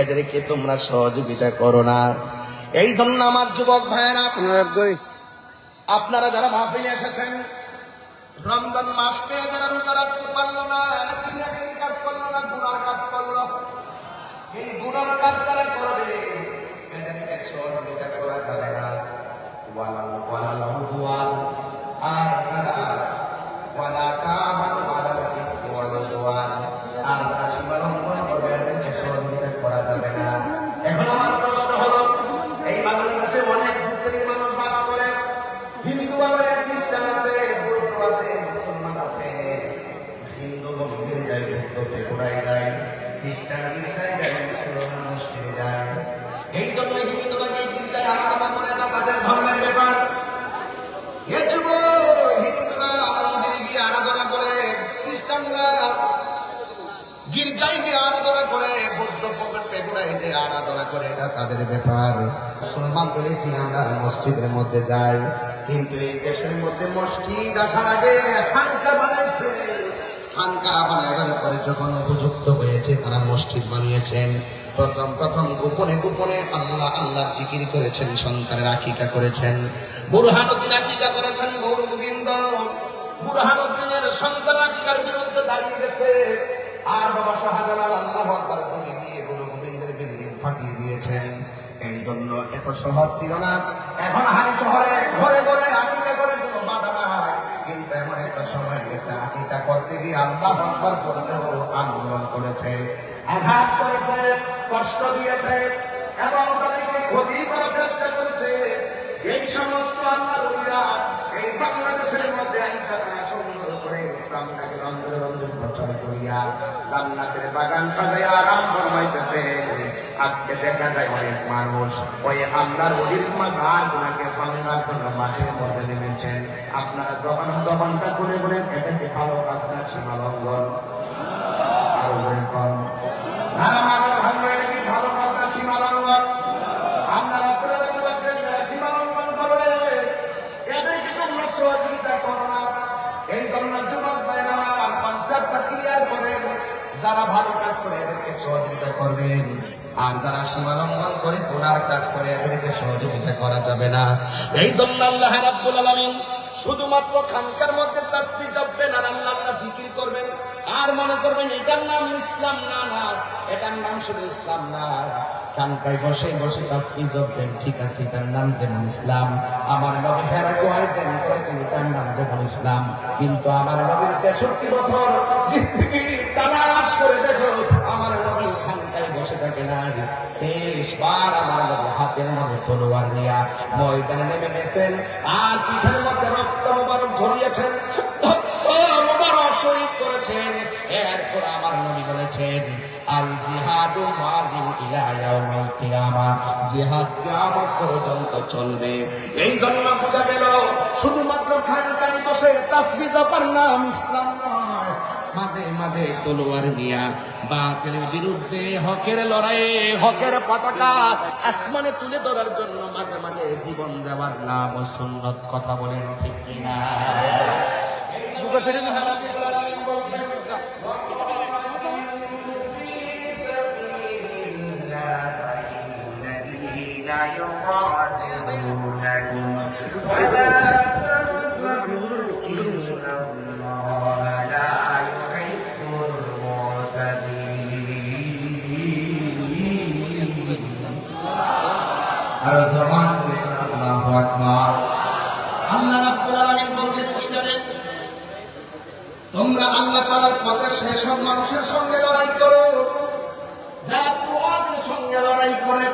এদেরকে তোমরা সহযোগিতা করো না। এই জন্য আমার যুবক ভাইয়েরা, আপনারা যারা মাহফিলে এসেছেন, রমজান মাস পেয়ে যারা রোজা রাখতে পারল না কাজ করল না, গুনার কাজ করল। এই গুনার কাজ যারা করবে, এদেরকে সহযোগিতা করা যাবে না। আর যারা আর যারা সীমা লঙ্ঘন করবে এদেরকে সহযোগিতা করা যাবে না এখন আমার প্রশ্ন হলো এই বাংলাদেশে অনেক বাস করে, হিন্দু আছে খ্রিস্টান আছে, বৌদ্ধ আছে, মুসলমান আছে। হিন্দু মন্দিরে যায়, বৌদ্ধ পেকুড়ায় যায়, খ্রিস্টান গির্জায় যায়, মুসলমান মসজিদে যায়। এই জন্য যায় গির্জায় আলাদা করে না তাদের ধর্মের ব্যাপার। আরাধনা করে, বৌদ্ধ যে আরাধনা করে, এটা তাদের ব্যাপার। মুসলমান রয়েছি আমরা, মসজিদের মধ্যে যাই, কিন্তু এই দেশের মধ্যে মসজিদ আসার আগে খানকা বানাইছে। উপযুক্ত হয়েছে, তারা মসজিদ বানিয়েছেন। প্রথম প্রথম গোপনে গোপনে আল্লাহ আল্লাহ জিকির করেছেন, সন্তানের আকিকা করেছেন। বুরহানুদ্দিন আকিকা করেছেন, গৌর গোবিন্দ। বুরহানুদ্দিনের সন্তান আকিকার বিরুদ্ধে দাঁড়িয়ে গেছে। আর বাবা শাহজালাল আল্লাহ আকবার বলে দিয়ে গুরু গোবিন্দের বিল্ডিং ফাটিয়ে দিয়েছেন। এই জন্য এত সহজ ছিল না। এখন হারি শহরে, ঘরে ঘরে আকিকা করে কোনো বাধা নাই। কিন্তু এমন একটা সময় গেছে, আকিকা করতে গিয়ে আল্লাহ আকবার করলেও আন্দোলন করেছে। আঘাত করেছে, কষ্ট দিয়েছে, এবং তাদেরকে ক্ষতি করার চেষ্টা করেছে। এই সমস্ত আল্লাহ এই বাংলাদেশের মধ্যে আইসা করে ইসলামটাকে রঞ্জন রঞ্জন প্রচার করিয়া জান্নাতের বাগান সাজাইয়া আরাম ফরমাইতেছে আজকে দেখা যায় অনেক মানুষ, ওই আল্লাহর অধিক মাথার গুণাকে বাংলার জন্য মাঠের মধ্যে নেমেছেন। আপনারা যখন জবানটা করে বলে এটাকে ভালো কাজ না সীমা লঙ্ঘন আরও ভালো কাজ করে এদেরকে সহযোগিতা করবেন। আর যারা সীমা লঙ্ঘন করে গুনার কাজ করে এদেরকে সহযোগিতা করা যাবে না। এই জন্য আল্লাহ রাব্বুল আলামিন শুধুমাত্র খানকার মধ্যে তাসবিহ জপবেন আর আল্লাহ আল্লাহ জিকির করবেন। আর মনে করবেন এটার নাম ইসলাম না না। এটার নাম শুধু ইসলাম না। খানকায় বসে বসে তাসবিহ জপবেন, ঠিক আছে, এটার নাম যেমন ইসলাম। আমার নবী হেরা গোয়ায় দেন করেছেন, এটার নাম যেমন ইসলাম। কিন্তু আমার নবীর তেষট্টি বছর জিন্দগি তালাশ করে দেখো, আমার নবী খানকায় বসে থাকে না। তেইশ বার আমার নবী হাতের মধ্যে তলোয়ার নিয়া ময়দানে নেমে গেছেন, আর পিঠের মধ্যে রক্ত মোবারক ঝরিয়েছেন মোবারক শহীদ করেছেন। এরপর আমার নবী বলেছেন আল জিহাদু মাজিম ইলা ইয়াউমিল কিয়ামা। জিহাদ কিয়ামত পর্যন্ত চলবে। এই জন্য বোঝা গেল, শুধুমাত্র খানকায় বসে তাসবিহ জপার নাম ইসলাম নয়। মাঝে মাঝে তলোয়ার নিয়া বাতিলের বিরুদ্ধে হকের লড়াইয়ে হকের পতাকা আসমানে তুলে ধরার জন্য মাঝে মাঝে জীবন দেওয়ার নাম ও সুন্নত কথা বলেন ঠিক কিনা الذين يقاتلونكم পথে সেসব মানুষের সঙ্গে লড়াই করো। যারা তোমাদের সঙ্গে লড়াই করে।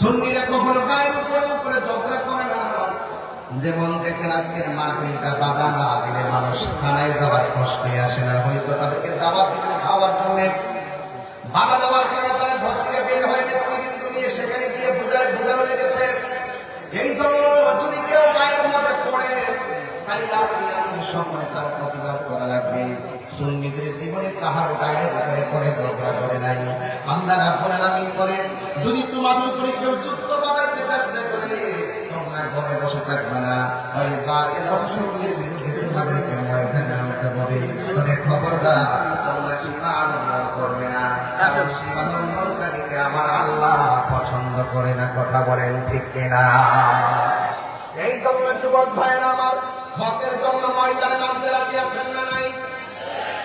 সুন্নিরা কখনো গায়ের উপরে উপরে ঝগড়া করে না। যেমন দেখেন আজকের মাহফিলটা বাগানা দিলে মানুষ খানায় যাওয়ার প্রশ্নই আসে না। হয়তো তাদেরকে দাওয়াত দিতেন খাওয়ার জন্য বাধা দেওয়ার কারণে তারা ঘর থেকে বের হয়ে নেতৃবৃন্দ লেগেছে। এই জন্য যদি কেউ গায়ের মধ্যে পড়ে, তাইলে আপনি আমি সকলে তার প্রতিবাদ করা লাগবে। সুন্নিদের জীবনে কাহার গায়ের উপরে পড়ে ঝগড়া করে নাই। আল্লাহ রাব্বুল আলামিন বলেন, যদি তোমাদের উপরে কেউ যুদ্ধ বাঁধাইতে চেষ্টা করে, তোমরা ঘরে বসে থাকবে না। ওই বিরুদ্ধে ময়দানে নামতে হবে। তবে খবরদার, তোমরা সীমা লঙ্ঘন করবে না। কারণ সীমা লঙ্ঘনকারীকে আমার আল্লাহ পছন্দ করে না। কথা বলেন ঠিক কিনা? এই জন্য যুবক ভাইয়েরা আমার হকের জন্য ময়দানে নামতে রাজি আছেন না নাই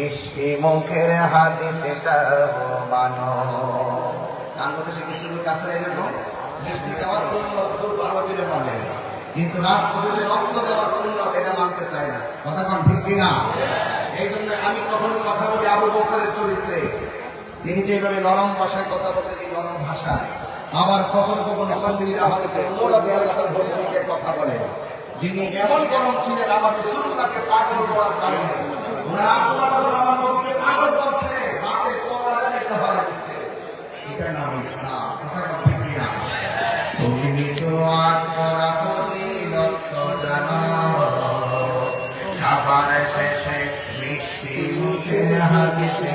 মিষ্টি মুখের হাদিসটা মানো। কিছু না এরকম? মিষ্টি খাওয়া সুন্নত, খুব করে মানে কিন্তু রাজপথে যে রক্ত সুন্নত, এটা মানতে চায় না। কথা কোন ঠিক কিনা? এই জন্য আমি কখনো কথা বলি আবু বকরের চরিত্রে। তিনি যেভাবে নরম ভাষায় কথা বলতেন, এই নরম ভাষায়। আবার কখনো কখনো সন্দিরা হতে মোরা কথা কথা বলেন। যিনি এমন গরম ছিলেন, আমার রসুল্লাহকে পাগল করার কারণে ওনার বকর আমার নবীকে পাগল করছে বাপের কোলারে একটা হয়ে এটার নাম ইসলাম, কথা কোন ঠিক কিনা? তুমি মিসওয়াক করা ফজিলত তো খাবার শেষে মিষ্টি মুখের হাদিসে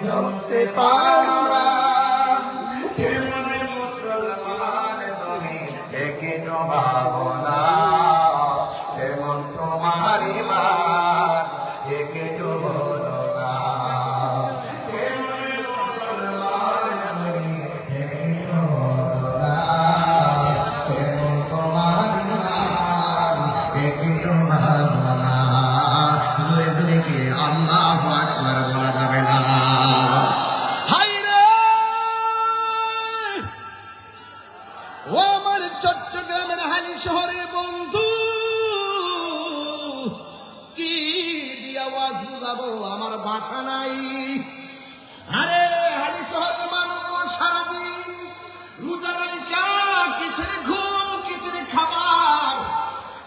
চলতে পারো আমার বাসা নাই। আরে হালি শহরের মানুষ সারাদিন রোজা রাইকা কিসের ঘুম, কিসের খাবার?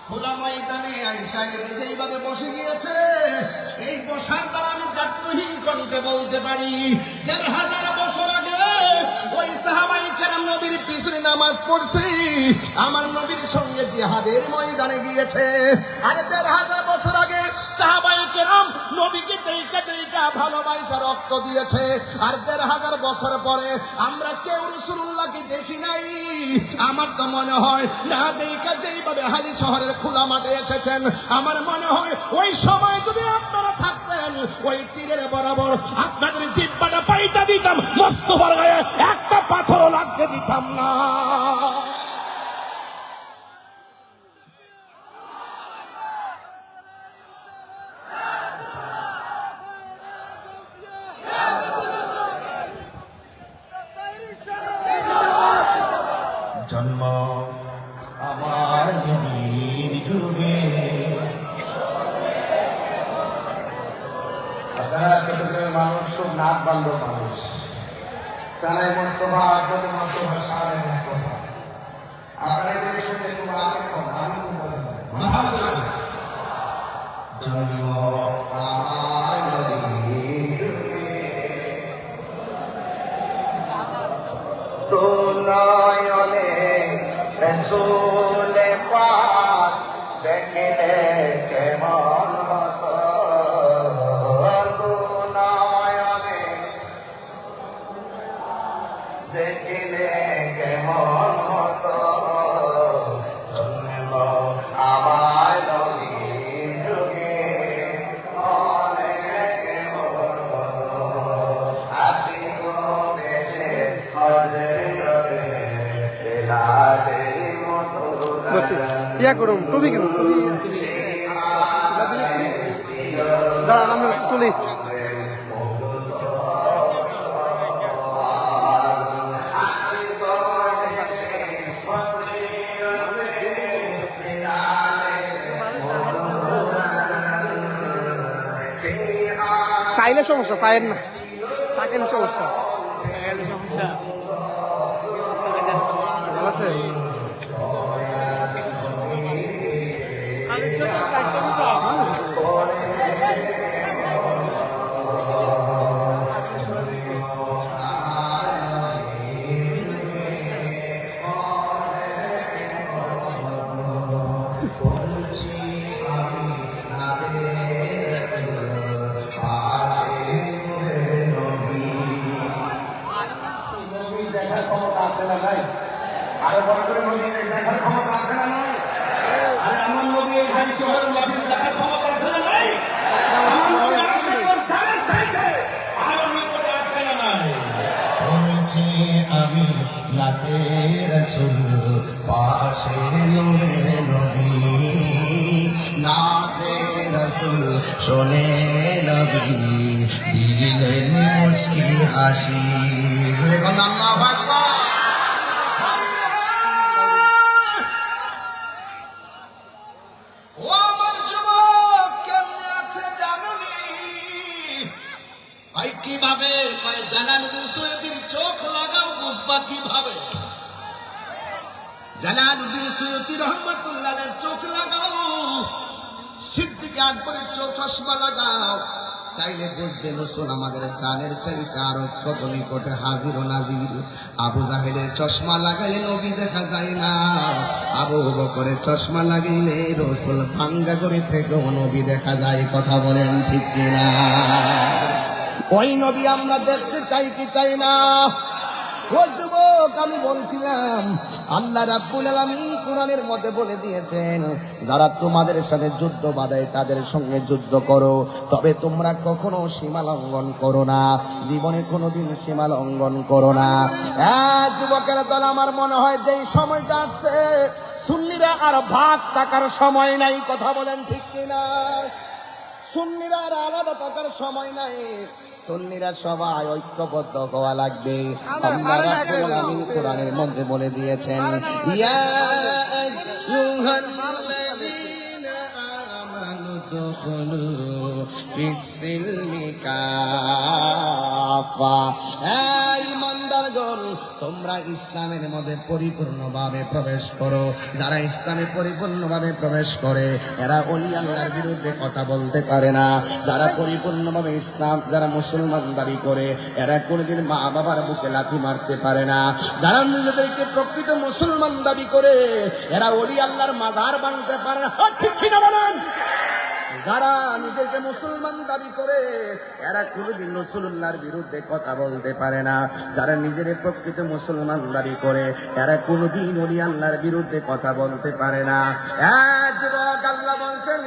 খোলা ময়দানে বসে গিয়েছে, এই বসার দ্বারা আমি দায়িত্বহীন কণ্ঠে বলতে পারি, দেড় হাজার বছর আগে ওই সাহাবাই কেরাম নবীর পিছনে নামাজ পড়ছি, আমার নবীর সঙ্গে জিহাদের ময়দানে গিয়েছে। আরে দেড় হাজার বছর আগে নবীকে রক্ত দিয়েছে। আর দেড় হাজার বছর পরে আমরা কেউ রসুল্লাহকে দেখি নাই। আমার তো মনে হয় না যেইভাবে হালি শহরের খোলা মাঠে এসেছেন, আমার মনে হয় ওই সময় যদি আপনারা থাকতেন, ওই তীরের বরাবর আপনাদের জিব্বাটা পাইতা দিতাম, মস্তফার গায়ে একটা পাথরও লাগতে দিতাম না। ইয়া করুন টুপি কিনুন। টুপি দাঁড়ান আমি তুলি। চাইলে সমস্যা চাইেন না। তাকেলে সমস্যা। ভালো আছে? আরও বড় করে নবী রসুল পাশে নূরে নবী। নাতে রসুল শোনে নবী। দিলেন মুশকিল হাসি। আল্লাহ আকবার। রহমতুল্লাহ চোখ লাগাও। সিদ্দিক আকবরের চোখ চশমা লাগাও। তাইলে বুঝবে রসুল আমাদের কানের চাইতে আরও কত নিকটে হাজির ও নাজির। আবু জাহেদের চশমা লাগাইলে নবী দেখা যায় না। আবু বকরের চশমা লাগাইলে রসুল ভাঙ্গা করে থেকেও নবী দেখা যায়। কথা বলেন ঠিক কিনা? ওই নবী আমরা দেখতে চাই কি চাই না? যুবক, আমি বলছিলাম, আল্লাহ রাব্বুল আলামিন কোরআনের মধ্যে বলে দিয়েছেন, যারা তোমাদের সাথে যুদ্ধ বাধায় তাদের সঙ্গে যুদ্ধ করো, তবে তোমরা কখনো সীমা লঙ্ঘন করো না, জীবনে কোনোদিন সীমা লঙ্ঘন করো না। যুবকের দল, আমার মনে হয় যেই সময়টা আসছে, সুন্নিরা আর ভাগ টাকার সময় নাই, কথা বলেন ঠিক কিনা? সুন্নিরা আর আলাদা থাকার সময় নাই। সুন্নিরা সবাই ঐক্যবদ্ধ হওয়া লাগবে। কোরআনের মধ্যে বলে দিয়েছেন ইয়া ইমানদারগণ তোমরা ইসলামের মধ্যে পরিপূর্ণভাবে প্রবেশ করো। যারা ইসলামে পরিপূর্ণভাবে প্রবেশ করে, এরা অলি আল্লাহর বিরুদ্ধে কথা বলতে পারে না। যারা পরিপূর্ণভাবে ইসলাম, যারা মুসলমান দাবি করে, এরা কোনোদিন মা বাবার বুকে লাথি মারতে পারে না। যারা নিজেদেরকে প্রকৃত মুসলমান দাবি করে, এরা অলি আল্লাহর মাজার বানতে পারে ঠিক কিনা বলেন? যারা নিজেকে মুসলমান দাবি করে, এরা কোনোদিন রসুল্লাহর বিরুদ্ধে কথা বলতে পারে না। যারা নিজের প্রকৃত মুসলমান দাবি করে, এরা কোনোদিন অলি আল্লাহর বিরুদ্ধে কথা বলতে পারে না। আল্লাহ বলছেন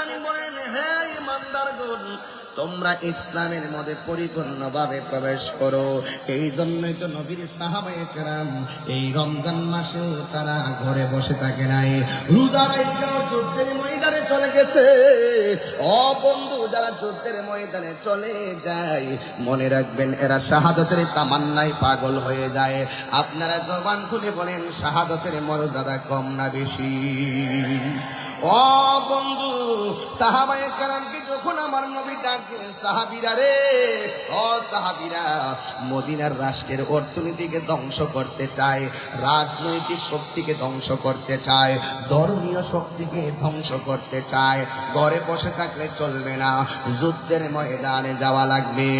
আলামিন বলেন, হে ইমানদারগণ তোমরা ইসলামের মধ্যে পরিপূর্ণভাবে প্রবেশ করো। এই জন্যই তো নবীর সাহাবায়ে কেরাম এই রমজান মাসেও তারা ঘরে বসে থাকে নাই। যুদ্ধের ময়দানে চলে গেছে। ও বন্ধু, যারা যুদ্ধের ময়দানে চলে যায়, মনে রাখবেন এরা শাহাদতের তামান্নায় পাগল হয়ে যায়। আপনারা জবান খুলে বলেন, শাহাদতের মর্যাদা কম না বেশি। ও বন্ধু কালামকে যখন আমার নবী সাহাবীরা রে, ও সাহাবীরা, মদিনার রাষ্ট্রের অর্থনীতিকে ধ্বংস করতে চায়, রাজনৈতিক শক্তিকে ধ্বংস করতে চায়, ধর্মীয় শক্তিকে ধ্বংস করতে চায়, ঘরে বসে থাকলে চলবে না, যুদ্ধের ময়দানে যাওয়া লাগবে।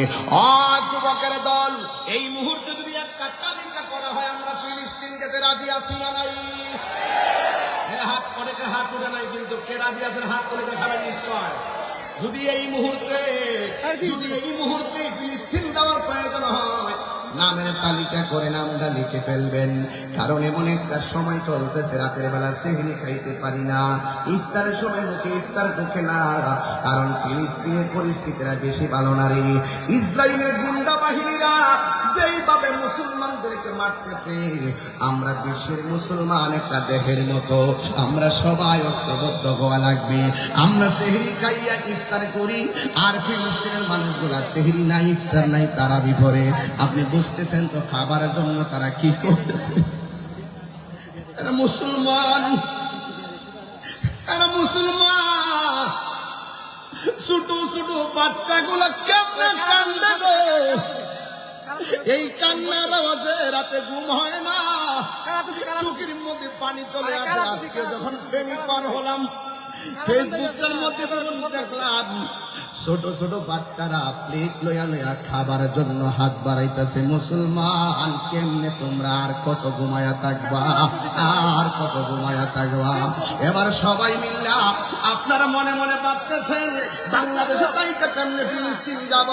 ও যুবকের দল, এই মুহূর্তে যদি একটা তালিকা করা হয়, আমরা ফিলিস্তিন রাজি আছি না নাই? হাত হাত উঠে নাই কিন্তু কে রাজি আছেন হাত তুলে দেখাবেন নিশ্চয়। যদি এই মুহূর্তে যদি এই মুহূর্তে ফিলিস্তিন যাওয়ার প্রয়োজন হয় নামের তালিকা করে নামটা লিখে ফেলবেন। কারণ এমন একটা সময় চলতেছে রাতের বেলা সেহরি খাইতে পারি না। ইফতারের সময় মুখে ইফতার ঢুকে না। কারণ ফিলিস্তিনের পরিস্থিতিরা বেশি ভালো না রে। ইসরায়েলের গুন্ডা বাহিনীরা যেইভাবে মুসলমানদেরকে মারতেছে, আমরা বিশ্বের মুসলমান একটা দেহের মতো। আমরা সবাই ঐক্যবদ্ধ হওয়া লাগবে। আমরা সেহরি খাইয়া ইফতার করি, আর ফিলিস্তিনের মানুষগুলা সেহরি নাই, ইফতার নাই, তারা বিপরে। আপনি বুঝতেছেন তো খাবারের জন্য তারা কি করতেছে? মুসলমান। মুসলমান। ছোট ছোট বাচ্চাগুলা কেমনে কান্দে গো? এই কান্নার আওয়াজে রাতে ঘুম হয় না। চোখের মধ্যে পানি চলে আসে। আজকে যখন ফেনি পার হলাম ফেসবুকের মধ্যে দেখলাম ছোট ছোট বাচ্চারা প্লেট লয়া লয়া খাবার জন্য হাত বাড়াইতেছে। মুসলমান, কেমনে তোমরা আর কত ঘুমায়া থাকবা? আর কত ঘুমায়া থাকবা? এবার সবাই মিল্লা আপনারা মনে মনে ভাবতেছেন, বাংলাদেশে তাই কেমনে ফিলিস্তিন যাব?